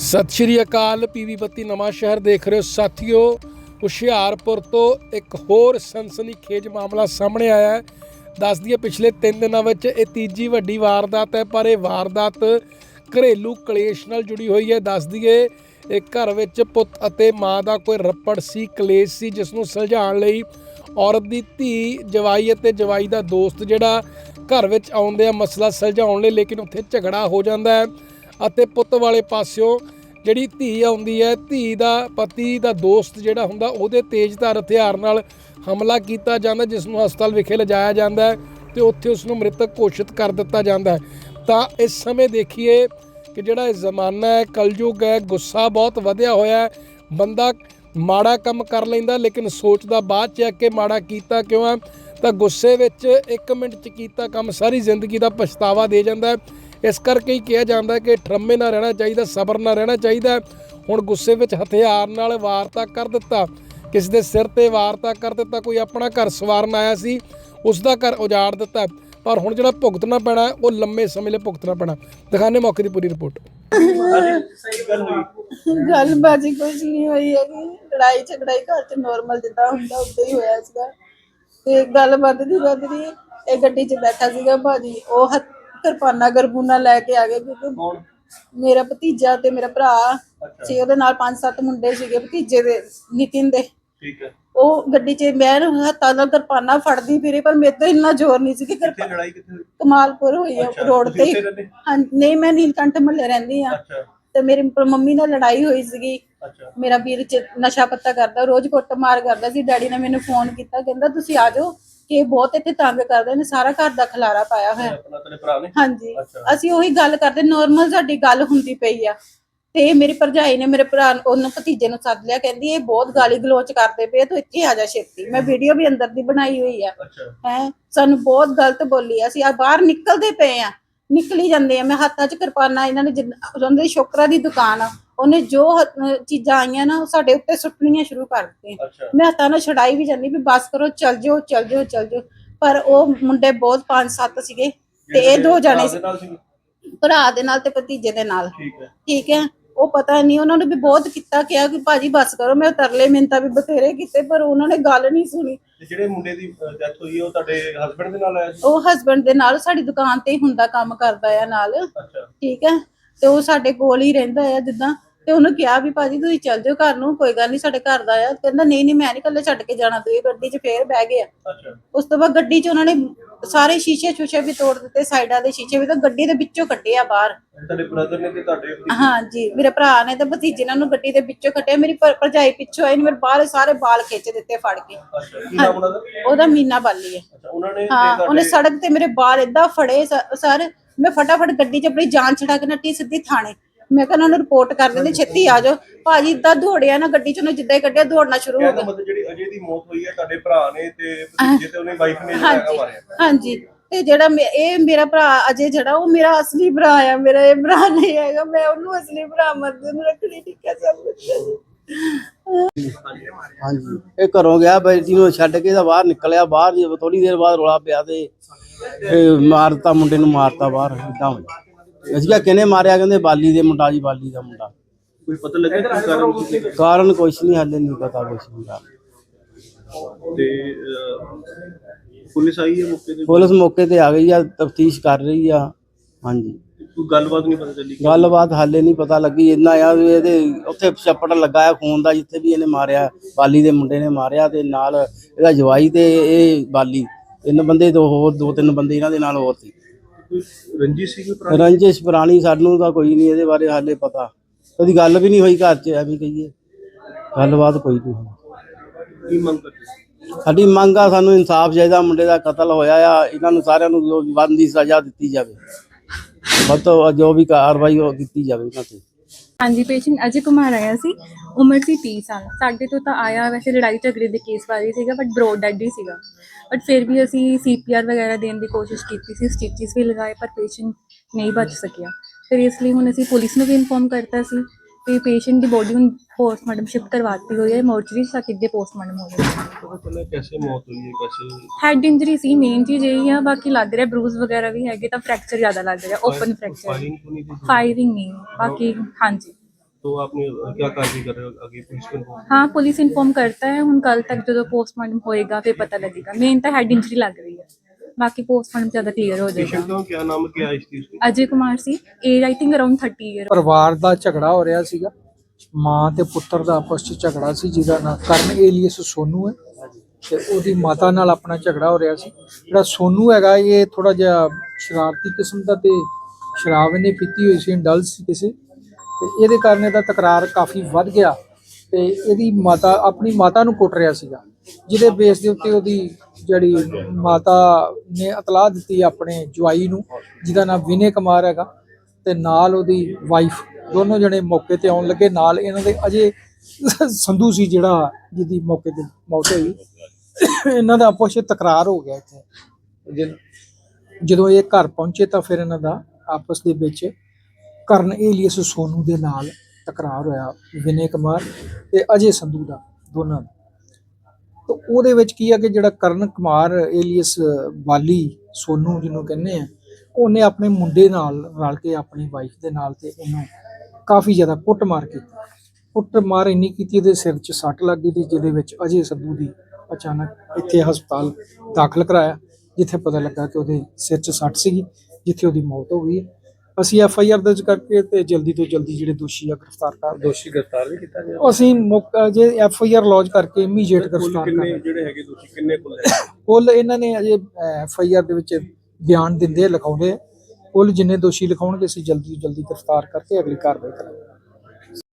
ਸਤਿ ਸ਼੍ਰੀ ਅਕਾਲ, ਪੀਵੀ ਬੱਤੀ ਨਵਾਂ ਸ਼ਹਿਰ ਦੇਖ ਰਹੇ ਹੋ ਸਾਥੀਓ। ਹੁਸ਼ਿਆਰਪੁਰ ਤੋਂ ਇੱਕ ਹੋਰ ਸਨਸਨੀਖੇਜ ਮਾਮਲਾ ਸਾਹਮਣੇ ਆਇਆ ਹੈ। ਦੱਸ ਦਈਏ ਪਿਛਲੇ 3 ਦਿਨਾਂ ਵਿੱਚ ਇਹ ਤੀਜੀ ਵੱਡੀ ਵਾਰਦਾਤ ਹੈ, ਪਰ ਇਹ ਵਾਰਦਾਤ ਘਰੇਲੂ ਕਲੇਸ਼ ਨਾਲ ਜੁੜੀ ਹੋਈ ਹੈ। ਦੱਸ ਦਈਏ ਇਹ ਘਰ ਵਿੱਚ ਪੁੱਤ ਅਤੇ ਮਾਂ ਦਾ ਕੋਈ ਰੱਪੜ ਸੀ, ਕਲੇਸ਼ ਸੀ, ਜਿਸ ਨੂੰ ਸੁਲਝਾਉਣ ਲਈ ਔਰਤ ਦੀ ਧੀ, ਜਵਾਈ ਅਤੇ ਜਵਾਈ ਦਾ ਦੋਸਤ ਜਿਹੜਾ ਘਰ ਵਿੱਚ ਆਉਂਦੇ ਆ, ਮਸਲਾ ਸੁਲਝਾਉਣ ਲਈ, ਲੇਕਿਨ ਉੱਥੇ ਝਗੜਾ ਹੋ ਜਾਂਦਾ ਹੈ। ਅਤੇ ਪੁੱਤ ਵਾਲੇ ਪਾਸਿਓਂ ਜਿਹੜੀ ਧੀ ਆਉਂਦੀ ਹੈ, ਧੀ ਦਾ ਪਤੀ ਦਾ ਦੋਸਤ ਜਿਹੜਾ ਹੁੰਦਾ, ਉਹਦੇ ਤੇਜ਼ਧਾਰ ਹਥਿਆਰ ਨਾਲ ਹਮਲਾ ਕੀਤਾ ਜਾਂਦਾ ਜਿਸ ਨੂੰ ਹਸਪਤਾਲ ਵਿਖੇ ਲਿਜਾਇਆ ਜਾਂਦਾ ਹੈ ਤੇ ਉੱਥੇ ਉਸ ਨੂੰ ਮ੍ਰਿਤਕ ਘੋਸ਼ਿਤ ਕਰ ਦਿੱਤਾ ਜਾਂਦਾ ਹੈ। ਤਾਂ ਇਸ ਸਮੇਂ ਦੇਖੀਏ ਕਿ ਜਿਹੜਾ ਇਹ ਜ਼ਮਾਨਾ ਹੈ, ਕਲਯੁਗ ਹੈ, ਗੁੱਸਾ ਬਹੁਤ ਵਧਿਆ ਹੋਇਆ ਹੈ। ਬੰਦਾ ਮਾੜਾ ਕੰਮ ਕਰ ਲੈਂਦਾ, ਲੇਕਿਨ ਸੋਚਦਾ ਬਾਅਦ ਚ ਹੈ ਕਿ ਮਾੜਾ ਕੀਤਾ ਕਿਉਂ ਹੈ? ਤਾਂ ਗੁੱਸੇ ਵਿੱਚ 1 ਮਿੰਟ ਚ ਕੀਤਾ ਕੰਮ, ਸਾਰੀ ਜ਼ਿੰਦਗੀ ਦਾ ਪਛਤਾਵਾ ਦੇ ਜਾਂਦਾ ਹੈ। ਇਸ ਕਰਕੇ ਹੀ ਕਿਹਾ ਜਾਂਦਾ ਕਿ ਠਰਮੇ ਨਾਲ ਰਹਿਣਾ ਚਾਹੀਦਾ, ਸਬਰ ਨਾਲ ਰਹਿਣਾ ਚਾਹੀਦਾ ਹੁਣ ਗੁੱਸੇ ਵਿੱਚ ਹਥਿਆਰ ਨਾਲ ਵਾਰਤਾ ਕਰ ਦਿੱਤਾ। ਕਿਸ ਦੇ ਸਿਰ ਤੇ ਵਾਰਤਾ ਕਰ ਦਿੱਤਾ, ਕੋਈ ਆਪਣਾ ਘਰ ਸਵਾਰਨ ਆਇਆ ਸੀ ਉਸ ਦਾ ਘਰ ਉਜਾੜ ਦਿੱਤਾ। ਪਰ ਹੁਣ ਜਿਹੜਾ ਭੁਗਤਣਾ ਪੈਣਾ ਉਹ ਲੰਮੇ ਸਮੇਂ ਲਈ ਭੁਗਤਣਾ ਪੈਣਾ। ਦਿਖਾਣੇ ਮੌਕੇ ਦੀ ਪੂਰੀ ਰਿਪੋਰਟ। ਗੱਲ ਬਾਜੀ ਕੁਝ ਨਹੀਂ ਹੋਈ ਹੈਗੀ। ਲੜਾਈ ਝਗੜਾ ਹੀ ਘਰ ਚ ਨੋਰਮਲ ਜਿੱਦਾਂ ਹੁੰਦਾ, ਉਦਾਂ ਹੀ ਹੋਇਆ ਸੀਗਾ। ਤੇ ਗੱਲ ਵੱਧਦੀ ਵੱਧਦੀ ਇਹ ਗੱਡੀ 'ਚ ਬੈਠਾ ਸੀਗਾ ਭਾਜੀ, ਉਹ ਕਿਰਪਾਨਾ ਗਰਬੂਨਾ ਲੈ ਕੇ ਆ ਗਏ ਕਿਉਂਕਿ ਕੌਣ? ਮੇਰਾ ਭਤੀਜਾ ਤੇ ਮੇਰਾ ਭਰਾ ਸੀ ਉਹਦੇ ਨਾਲ ਪੰਜ ਸੱਤ ਮੁੰਡੇ ਸੀਗੇ ਭਤੀਜੇ ਦੇ ਨਿਤਿਨ ਦੇ। ਠੀਕ ਹੈ। ਉਹ ਗੱਡੀ 'ਚ ਮੈਂ ਹੱਥਾਂ ਨਾਲ ਕਿਰਪਾਨਾ ਫੜਦੀ ਫਿਰੀ ਪਰ ਮੇਰੇ ਤੋਂ ਇੰਨਾ ਜ਼ੋਰ ਨਹੀਂ ਸੀ ਕਿ ਕਿੱਥੇ ਲੜਾਈ ਕਿੱਥੇ ਹੋਈ? ਕਮਾਲਪੁਰ ਹੋਈ ਆ ਅੱਛਾ, ਰੋਡ ਤੁਸੀਂ ਤੇ ਉੱਥੇ ਰਹਿੰਦੇ? ਹਾਂ ਨਹੀਂ ਮੈਂ ਨੀਲਕੰਠ ਮਹੱਲੇ ਰਹਿੰਦੀ ਆ। ਅੱਛਾ। ਤੇ ਮੇਰੀ ਪ- ਮੰਮੀ ਨਾਲ ਲੜਾਈ ਹੋਈ ਸੀਗੀ। ਅੱਛਾ। ਮੇਰਾ ਵੀਰ ਚ ਨਸ਼ਾ ਪੱਤਾ ਕਰਦਾ ਰੋਜ਼ ਕੁੱਟ ਮਾਰ ਕਰਦਾ ਸੀ। ਡੈਡੀ ਨੇ ਮੈਨੂੰ ਫੋਨ ਕੀਤਾ ਕਹਿੰਦਾ ਤੁਸੀਂ ਆ ਜਾਓ ਕਿ ਇਹ ਬਹੁਤ ਇੱਥੇ ਤੰਗ ਕਰਦੇ ਨੇ ਸਾਰਾ ਘਰ ਦਾ ਖਲਾਰਾ ਪਾਇਆ ਹੋਇਆ। ਆਪਣਾ ਤੇਰੇ ਭਰਾ ਨੇ? ਹਾਂਜੀ। ਅੱਛਾ। ਅਸੀਂ ਉਹੀ ਗੱਲ ਕਰਦੇ ਨਾਰਮਲ ਸਾਡੀ ਗੱਲ ਹੁੰਦੀ ਪਈ ਆ। ਤੇ ਮੇਰੀ ਭਰਜਾਈ ਨੇ ਮੇਰੇ ਭਰਾ ਨੂੰ ਉਹਨੂੰ ਭਤੀਜੇ ਨੂੰ ਸੱਦ ਲਿਆ ਕਹਿੰਦੀ ਇਹ ਬਹੁਤ ਗਾਲੀ ਗਲੋਚ ਕਰਦੇ ਪਏ ਆ, ਤੂੰ ਇੱਥੇ ਆ ਜਾ ਛੇਤੀ। ਮੈਂ ਵੀਡੀਓ ਵੀ ਅੰਦਰ ਦੀ ਬਣਾਈ ਹੋਈ ਆ। ਅੱਛਾ। ਹੈ ਸਾਨੂੰ ਬਹੁਤ ਗਲਤ ਬੋਲੀ ਆ। ਅਸੀਂ ਆ ਬਾਹਰ ਨਿਕਲਦੇ ਪਏ ਆ ਨਿਕਲੀ ਜਾਂਦੇ ਆ। ਮੈਂ ਹੱਥਾਂ 'ਚ ਕਿਰਪਾਨਾਂ ਇਹਨਾਂ ਨੇ ਜਿੰਨ- ਉਹਨਾਂ ਦੀ ਸ਼ੋਕਰਾ ਦੀ ਦੁਕਾਨ ਆ। ਉਹਨੇ ਜੋ ਚੀਜ਼ਾਂ ਆਈਆਂ ਨਾ ਉਹ ਸਾਡੇ ਉੱਤੇ ਸੁੱਟਣੀਆਂ ਸ਼ੁਰੂ ਕਰ ਦਿੱਤੀਆਂ। ਅੱਛਾ। ਮੈਂ ਹੱਥਾਂ ਨਾਲ ਛਡਾਈ ਵੀ ਜਾਂਦੀ ਵੀ ਬਸ ਕਰੋ ਚੱਲ ਜਿਓ ਚੱਲ ਜਿਓ ਚੱਲ ਜਿਓ। ਪਰ ਉਹ ਮੁੰਡੇ ਬਹੁਤ ਪੰਜ ਸੱਤ ਸੀਗੇ ਤੇ ਇਹ ਦੋ ਜਾਣੇ ਭਰਾ ਸੀ ਦੇ ਨਾਲ ਸੀ ਭਰਾ ਦੇ ਨਾਲ ਤੇ ਭਤੀਜੇ ਦੇ ਨਾਲ। ਠੀਕ ਹੈ। ਠੀਕ ਹੈ। ਉਹ ਪਤਾ ਨਹੀਂ ਉਹਨਾਂ ਨੇ ਵੀ ਬਹੁਤ ਕੀਤਾ ਕਿਹਾ ਕਿ ਭਾਜੀ ਬਸ ਕਰੋ ਮੈਂ ਤਰਲੇ ਮਿੰਤਾ ਵੀ ਬਥੇਰੇ ਕੀਤੇ ਪਰ ਉਹਨਾਂ ਨੇ ਗੱਲ ਨਹੀਂ ਸੁਣੀ। ਤੇ ਜਿਹੜੇ ਮੁੰਡੇ ਦੀ ਡੈਥ ਹੋਈ ਹੈ ਉਹ ਤੁਹਾਡੇ ਹਸਬੰਡ ਦੇ ਨਾਲ ਆਇਆ ਸੀ? ਉਹ ਹਸਬੰਡ ਦੇ ਨਾਲ ਸਾਡੀ ਦੁਕਾਨ ਤੇ ਹੀ ਹੁੰਦਾ ਕੰਮ ਕਰਦਾ ਆ ਨਾਲ। ਅੱਛਾ। ਠੀਕ ਹੈ। ਤੇ ਉਹ ਸਾਡੇ ਕੋਲ ਹੀ ਰਹਿੰਦਾ ਆ ਜਿੱਦਾਂ ਤੇ ਉਹਨੂੰ ਕਿਹਾ ਵੀ ਭਾਜੀ ਤੁਸੀਂ ਚੱਲ ਜਾਓ ਘਰ ਨੂੰ ਕੋਈ ਗੱਲ ਨਹੀਂ ਸਾਡੇ ਘਰ ਦਾ ਆ। ਕਹਿੰਦਾ ਨਹੀਂ ਨਹੀਂ ਮੈਂ ਨਹੀਂ ਇਕੱਲੇ ਛੱਡ ਕੇ ਜਾਣਾ ਤੁਸੀਂ ਗੱਡੀ 'ਚ ਫੇਰ ਬਹਿ ਗਿਆ ਅੱਛਾ। ਉਸ ਤੋਂ ਬਾਅਦ ਗੱਡੀ 'ਚ ਉਹਨਾਂ ਨੇ ਸਾਰੇ ਸ਼ੀਸ਼ੇ ਸ਼ੂਸ਼ੇ ਵੀ ਤੋੜ ਦਿੱਤੇ ਸਾਈਡਾਂ ਦੇ ਸ਼ੀਸ਼ੇ ਵੀ ਤਾਂ ਗੱਡੀ ਦੇ ਵਿੱਚੋਂ ਕੱਢਿਆ ਬਾਹਰ। ਤੁਹਾਡੇ ਬ੍ਰਦਰ ਨੇ ਤੇ ਤੁਹਾਡੇ ਹਾਂਜੀ ਮੇਰੇ ਭਰਾ ਨੇ ਤੇ ਭਤੀਜੇ ਨੇ ਉਹਨੂੰ ਗੱਡੀ ਦੇ ਵਿੱਚੋਂ ਕੱਢਿਆ। ਮੇਰੀ ਭਰ- ਭਰਜਾਈ ਪਿੱਛੋਂ ਆਈ ਨੇ ਮੇਰੇ ਬਾਹਰ ਸਾਰੇ ਵਾਲ ਖਿੱਚ ਦਿੱਤੇ ਫੜ ਕੇ। ਅੱਛਾ ਕੀ ਨਾਮ ਉਹਨਾਂ ਦਾ? ਉਹਦਾ ਮੀਨਾ ਬਾਲੀ ਹੈ। ਅੱਛਾ ਉਹਨਾਂ ਨੇ ਤੇ ਹਾਂ ਉਹਨੇ ਤੁਹਾਡੇ ਸੜਕ ਤੇ ਮੇਰੇ ਬਾਲ ਏਦਾਂ ਫੜੇ ਸ- ਸਰ। ਮੈਂ ਫਟਾਫਟ ਗੱਡੀ 'ਚ ਆਪਣੀ ਜਾਨ ਛਡਾ ਕੇ ਨੱਟੀ ਸਿੱਧੀ ਥਾਣੇ। ਮੈਂ ਕਿਹਾ ਉਹਨਾਂ ਨੂੰ ਰਿਪੋਰਟ ਕਰ ਦਿੰਦੇ ਛੇਤੀ ਆ ਜਾਓ। ਭਾਜੀ ਇਦਾਂ ਦੌੜਿਆ ਨਾ ਗੱਡੀ 'ਚ ਉਹਨੇ ਜਿੱਦਾਂ ਹੀ ਕੱਢਿਆ ਦੌੜਨਾ ਸ਼ੁਰੂ ਹੋ ਗਿਆ। ਮਤਲਬ ਜਿਹੜੀ ਅਜੇ ਦੀ ਮੌਤ ਹੋਈ ਹੈ ਤੁਹਾਡੇ ਭਰਾ ਨੇ ਤੇ ਭਤੀਜੇ ਤੇ ਉਹਨੇ ਵਾਈਫ ਨੇ ਜਿਹੜਾ ਹੈਗਾ ਹਾਂਜੀ ਮਾਰਿਆ। ਹਾਂਜੀ। ਤੇ ਜਿਹੜਾ ਮੇ- ਇਹ ਮੇਰਾ ਭਰਾ ਅਜੇ ਜਿਹੜਾ ਉਹ ਮੇਰਾ ਅਸਲੀ ਭਰਾ ਆ ਮੇਰਾ ਇਹ ਭਰਾ ਨਹੀਂ ਹੈਗਾ। ਮੈਂ ਉਹਨੂੰ ਅਸਲੀ ਭਰਾ ਮੰਨਦੀ ਨੂੰ ਰੱਖਣੀ ਠੀਕ ਹੈ ਸਭ ਕੁਝ ਹਾਂਜੀ। ਇਹ ਘਰੋਂ ਗਿਆ ਬੇਟੀ ਨੂੰ ਛੱਡ ਕੇ ਤਾਂ ਬਾਹਰ ਨਿਕਲਿਆ ਬਾਹਰ ਜੇ ਥੋੜੀ ਦੇਰ ਬਾਅਦ ਰੋਲਾ ਪਿਆ ਤੇ ਇਹ ਮਾਰਤਾ ਮੁੰਡੇ ਨੂੰ ਮਾਰਤਾ ਬਾਹਰ ਇਦਾਂ ਅਸੀਂ ਕਿਹਾ ਕਿਹਨੇ ਮਾਰਿਆ? ਕਹਿੰਦੇ ਬਾਲੀ ਦੇ ਮੁੰਡਾ ਜੀ ਬਾਲੀ ਦਾ ਮੁੰਡਾ। ਕੋਈ ਪਤਾ ਲੱਗਿਆ ਕੀ ਕਾਰਨ ਕੀ ਸੀ? ਕਾਰਨ ਕੁਛ ਨਹੀਂ ਹਾਲੇ ਨਹੀਂ ਪਤਾ ਕੁਛ ਨਹੀਂ ਦਾ ਤੇ ਅਹ, ਪੁਲਿਸ ਆਈ ਹੈ ਮੌਕੇ ਤੇ? ਪੁਲਿਸ ਮੌਕੇ ਤੇ ਆ ਗਈ ਆ ਤਫਤੀਸ਼ ਕਰ ਰਹੀ ਆ। ਹਾਂਜੀ। ਕੋਈ ਗੱਲਬਾਤ ਨਹੀਂ ਪਤਾ ਚੱਲੀ? ਗੱਲਬਾਤ ਹਾਲੇ ਨਹੀਂ ਪਤਾ ਲੱਗੀ। ਇੰਨਾ ਆ ਵੀ ਇਹਦੇ ਉੱਥੇ ਛੱਪੜ ਲੱਗਾ ਆ ਖੂਨ ਦਾ ਜਿੱਥੇ ਵੀ ਇਹਨੇ ਮਾਰਿਆ ਬਾਲੀ ਦੇ ਮੁੰਡੇ ਨੇ ਮਾਰਿਆ ਤੇ ਨਾਲ ਇਹਦਾ ਜਵਾਈ ਤੇ ਇਹ ਬਾਲੀ। ਤਿੰਨ ਬੰਦੇ ਦੋ ਹੋਰ ਦੋ ਤਿੰਨ ਬੰਦੇ ਇਹਨਾਂ ਦੇ ਨਾਲ ਹੋਰ ਸੀ। ਰੰਜਿਸ਼ ਸੀ ਕੋਈ ਪੁਰਾਣੀ? ਰੰਜਿਸ਼ ਪੁਰਾਣੀ ਸਾਨੂੰ ਤਾਂ ਕੋਈ ਨਹੀਂ ਇਹਦੇ ਬਾਰੇ ਹਾਲੇ ਪਤਾ। ਕਦੀ ਗੱਲ ਵੀ ਨਹੀਂ ਹੋਈ ਘਰ 'ਚ ਐਵੇਂ ਕਹੀਏ। ਗੱਲਬਾਤ ਕੋਈ ਨਹੀਂ ਹੋਈ। ਕੀ ਮੰਗ ਕਰਦੇ ਸਾਡੀ ਮੰਗ ਆ ਸਾਨੂੰ ਇਨਸਾਫ ਚਾਹੀਦਾ ਮੁੰਡੇ ਦਾ ਕਤਲ ਹੋਇਆ ਆ ਇਹਨਾਂ ਨੂੰ ਸਾਰਿਆਂ ਨੂੰ ਜੋ ਬਣਦੀ ਸਜ਼ਾ ਦਿੱਤੀ ਜਾਵੇ। ਵੱਧ ਤੋਂ ਵੱਧ ਜੋ ਵੀ ਕਾਰਵਾਈ ਉਹ ਕੀਤੀ ਜਾਵੇ ਇਹਨਾਂ ਤੇ। ਹਾਂਜੀ ਪੇਸ਼ੈਂਟ ਅਜੇ ਕੁਮਾਰ ਆਇਆ ਸੀ, ਉਮਰ ਸੀ 30 ਸਾਲ। ਸਾਡੇ ਤੋਂ ਤਾਂ ਆਇਆ ਵੈਸੇ ਲੜਾਈ ਝਗੜੇ ਦੇ ਕੇਸ ਬਾਰੇ ਸੀਗਾ ਬਟ ਬਰੋਡ ਡੈਡ ਹੀ ਸੀਗਾ। ਬਟ ਫਿਰ ਵੀ ਅਸੀਂ ਸੀਪੀਆਰ ਵਗੈਰਾ ਦੇਣ ਦੀ ਕੋਸ਼ਿਸ਼ ਕੀਤੀ ਸੀ ਸਟਿਚਸ ਵੀ ਲਗਾਏ, ਪਰ ਪੇਸ਼ੈਂਟ ਨਹੀਂ ਬਚ ਸਕਿਆ। ਫਿਰ ਇਸ ਲਈ ਹੁਣ ਅਸੀਂ ਪੁਲਿਸ ਨੂੰ ਵੀ ਇਨਫੋਰਮ ਕਰਤਾ ਸੀ। ਤੇ ਪੇਸ਼ੈਂਟ ਦੀ ਬੋਡੀ ਹੁਣ ਪੋਸਟਮਾਰਟਮ ਸ਼ਿਫਟ ਕਰਵਾਤੀ ਹੋਈ ਹੈ ਮੋਰਚਰੀ ਤੱਕ ਕਿੱਦੇ ਪੋਸਟਮਾਰਟਮ ਹੋ ਜਾਏਗਾ ਪਤਾ ਚੱਲਿਆ ਕੈਸੇ ਮੌਤ ਹੋਈ ਹੈ ਕੈਸੇ ਹੈਡ ਇੰਜਰੀ ਸੀ ਮੇਨ ਚੀਜ਼ ਇਹੀ ਆ ਬਾਕੀ ਲੱਗ ਰਿਹਾ ਬਰੂਜ਼ ਵਗੈਰਾ ਵੀ ਹੈਗੇ ਤਾਂ ਫ੍ਰੈਕਚਰ ਜ਼ਿਆਦਾ ਲੱਗ ਰਿਹਾ ਓਪਨ ਫ੍ਰੈਕਚਰ ਫਾਇਰਿੰਗ ਤੋਂ ਨਹੀਂ ਸੀ ਫਾਇਰਿੰਗ ਨਹੀਂ ਬਾਕੀ ਹਾਂਜੀ तो आपने अ, क्या कार्रवाई कर रहे हो आगे पुलिस को इन्फॉर्म हाँ पुलिस इन्फॉर्म करता है ਹੁਣ ਕੱਲ ਤੱਕ ਜਦੋਂ ਪੋਸਟਮਾਰਟਮ ਹੋਏਗਾ ਫਿਰ ਪਤਾ ਲੱਗੇਗਾ ਮੇਨ ਤਾਂ ਹੈਡ ਇੰਜਰੀ ਲੱਗ ਰਹੀ ਹੈ ਬਾਕੀ ਪੋਸਟਮਾਰਟਮ ਜ਼ਿਆਦਾ ਕਲੀਅਰ ਹੋ पेशेंट ਜਾਏਗਾ का क्या नाम है क्या है इस चीज की ਅਜੇ ਕੁਮਾਰ ਸੀ age I think around 30 year ਪਰਿਵਾਰ ਦਾ ਝਗੜਾ ਹੋ ਰਿਹਾ ਸੀਗਾ ਮਾਂ ਤੇ ਪੁੱਤਰ ਦਾ ਆਪਸ ਵਿੱਚ ਝਗੜਾ ਸੀ ਜਿਹਦਾ ਨਾਂ ਕਰਨ ਏਲੀਅਸ ਸੋਨੂ ਹੈ ਤੇ ਉਹਦੀ ਮਾਤਾ ਨਾਲ ਆਪਣਾ ਝਗੜਾ ਹੋ ਰਿਹਾ ਸੀ ਜਿਹੜਾ ਸੋਨੂ ਹੈਗਾ ਇਹ ਥੋੜਾ ਜਿਹਾ ਸ਼ਰਾਰਤੀ ਕਿਸਮ ਦਾ ਤੇ ਸ਼ਰਾਬ ਇਹਨੇ ਪੀਤੀ ਹੋਈ ਸੀ ਡਲ ਸੀ ਕਿਸੇ ਤੇ ਇਹਦੇ ਕਾਰਨ ਇਹਦਾ ਤਕਰਾਰ ਕਾਫੀ ਵੱਧ ਗਿਆ ਤੇ ਇਹਦੀ ਮਾਤਾ ਆਪਣੀ ਮਾਤਾ ਨੂੰ ਕੁੱਟ ਰਿਹਾ ਸੀਗਾ ਜਿਹਦੇ ਬੇਸ ਦੇ ਉੱਤੇ ਉਹਦੀ ਜਿਹੜੀ ਮਾਤਾ ਨੇ ਇਤਲਾਹ ਦਿੱਤੀ ਆਪਣੇ ਜਵਾਈ ਨੂੰ ਜਿਹਦਾ ਨਾਮ ਵਿਨੇ ਕੁਮਾਰ ਹੈਗਾ ਤੇ ਨਾਲ ਉਹਦੀ ਵਾਈਫ ਦੋਨੋਂ ਜਣੇ ਮੌਕੇ ਤੇ ਆਉਣ ਲੱਗੇ ਨਾਲ ਇਹਨਾਂ ਦੇ ਅਜੇ ਸੰਧੂ ਸੀ ਜਿਹੜਾ ਜਿਹਦੀ ਮੌਕੇ ਤੇ ਮੌਤ ਹੋਈ। ਇਹਨਾਂ ਦਾ ਆਪਸ ਵਿੱਚ ਤਕਰਾਰ ਹੋ ਗਿਆ ਇੱਥੇ। ਜਦ- ਜਦੋਂ ਇਹ ਘਰ ਪਹੁੰਚੇ ਤਾਂ ਫਿਰ ਇਹਨਾਂ ਦਾ ਆਪਸ ਦੇ ਵਿੱਚ ਕਰਨ ਏਲੀਅਸ ਸੋਨੂ ਦੇ ਨਾਲ ਤਕਰਾਰ ਹੋਇਆ ਵਿਨੇ ਕੁਮਾਰ ਤੇ ਅਜੇ ਸੰਧੂ ਦਾ, ਦੋਨਾਂ ਦਾ। ਤਾਂ ਉਹਦੇ ਵਿੱਚ ਕੀ ਆ ਕਿ ਜਿਹੜਾ ਕਰਨ ਕੁਮਾਰ ਏਲੀਅਸ ਵਾਲੀ ਸੋਨੂ ਜਿਹਨੂੰ ਕਹਿੰਦੇ ਆ, ਉਹਨੇ ਆਪਣੇ ਮੁੰਡੇ ਨਾਲ ਰਲ ਕੇ, ਆਪਣੀ ਵਾਈਫ ਦੇ ਨਾਲ ਤੇ ਉਹਨੂੰ ਕਾਫੀ ਜ਼ਿਆਦਾ ਕੁੱਟਮਾਰ ਕੀਤੀ। ਕੁੱਟਮਾਰ ਇੰਨੀ ਕੀਤੀ ਇਹਦੇ ਸਿਰ 'ਚ ਸੱਟ ਲੱਗ ਗਈ ਤੇ ਜਿਹਦੇ ਵਿੱਚ ਅਜੇ ਸੰਧੂ ਦੀ ਅਚਾਨਕ ਇੱਥੇ ਹਸਪਤਾਲ ਦਾਖਲ ਕਰਾਇਆ, ਜਿੱਥੇ ਪਤਾ ਲੱਗਾ ਕਿ ਉਹਦੇ ਸਿਰ 'ਚ ਸੱਟ ਸੀਗੀ, ਜਿੱਥੇ ਉਹਦੀ ਮੌਤ ਹੋ ਗਈ। ਅਸੀਂ ਐਫ ਆਈ ਆਰ ਦਰਜ ਕਰਕੇ ਤੇ ਜਲਦੀ ਤੋਂ ਜਲਦੀ ਜਿਹੜੇ ਦੋਸ਼ੀ ਆ ਗ੍ਰਿਫਤਾਰ ਕਰ ਦੋਸ਼ੀ ਗ੍ਰਿਫਤਾਰ ਵੀ ਕੀਤਾ ਗਿਆ। ਅਸੀਂ ਮੌਕਾ ਜੇ ਐਫ ਆਈ ਆਰ ਲੌਜ ਕਰਕੇ ਇਮੀਡੀਏਟ ਗ੍ਰਿਫਤਾਰ ਕਰ ਜਿਹੜੇ ਹੈਗੇ ਦੋਸ਼ੀ ਕਿੰਨੇ ਕੁੱਲ ਕੁੱਲ ਇਹਨਾਂ ਨੇ ਅਜੇ ਐਫ ਆਈ ਆਰ ਦੇ ਵਿੱਚ ਬਿਆਨ ਦਿੰਦੇ ਲਿਖਾਉਂਦੇ। ਕੁੱਲ ਜਿੰਨੇ ਦੋਸ਼ੀ ਲਿਖਾਉਣਗੇ ਅਸੀਂ ਜਲਦੀ ਤੋਂ ਜਲਦੀ ਗ੍ਰਿਫਤਾਰ ਕਰਕੇ ਅਗਲੀ ਕਾਰਵਾਈ ਕਰਾਂਗੇ।